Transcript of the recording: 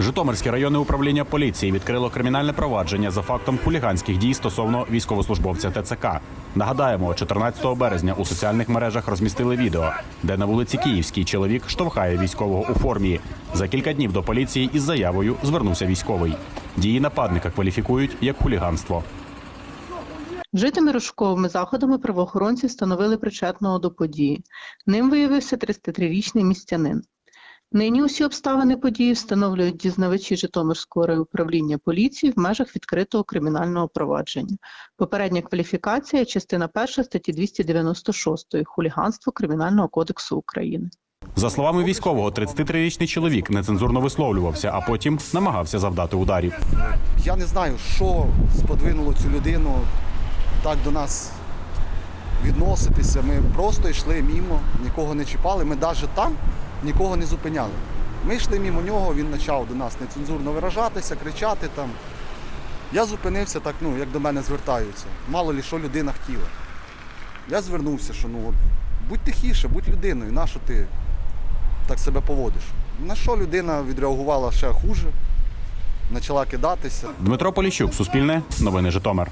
Житомирське районне управління поліції відкрило кримінальне провадження за фактом хуліганських дій стосовно військовослужбовця ТЦК. Нагадаємо, 14 березня у соціальних мережах розмістили відео, де на вулиці Київській чоловік штовхає військового у формі. За кілька днів до поліції із заявою звернувся військовий. Дії нападника кваліфікують як хуліганство. Вжитими розшуковими заходами правоохоронці встановили причетного до події. Ним виявився 33-річний містянин. Нині усі обставини події встановлюють дізнавачі Житомирського райуправління поліції в межах відкритого кримінального провадження. Попередня кваліфікація – частина 1 статті 296 хуліганство Кримінального кодексу України. За словами військового, 33-річний чоловік нецензурно висловлювався, а потім намагався завдати ударів. Я не знаю, що сподвинуло цю людину так до нас відноситися. Ми просто йшли мімо, нікого не чіпали. Ми навіть там нікого не зупиняли. Ми йшли мімо нього, він почав до нас нецензурно виражатися, кричати там. Я зупинився так, ну, як до мене звертаються. Мало ли, що людина хотіла. Я звернувся, що ну, от, будь тихіше, будь людиною, на що ти так себе поводиш? На що людина відреагувала ще хуже, почала кидатися. Дмитро Поліщук, Суспільне, новини Житомир.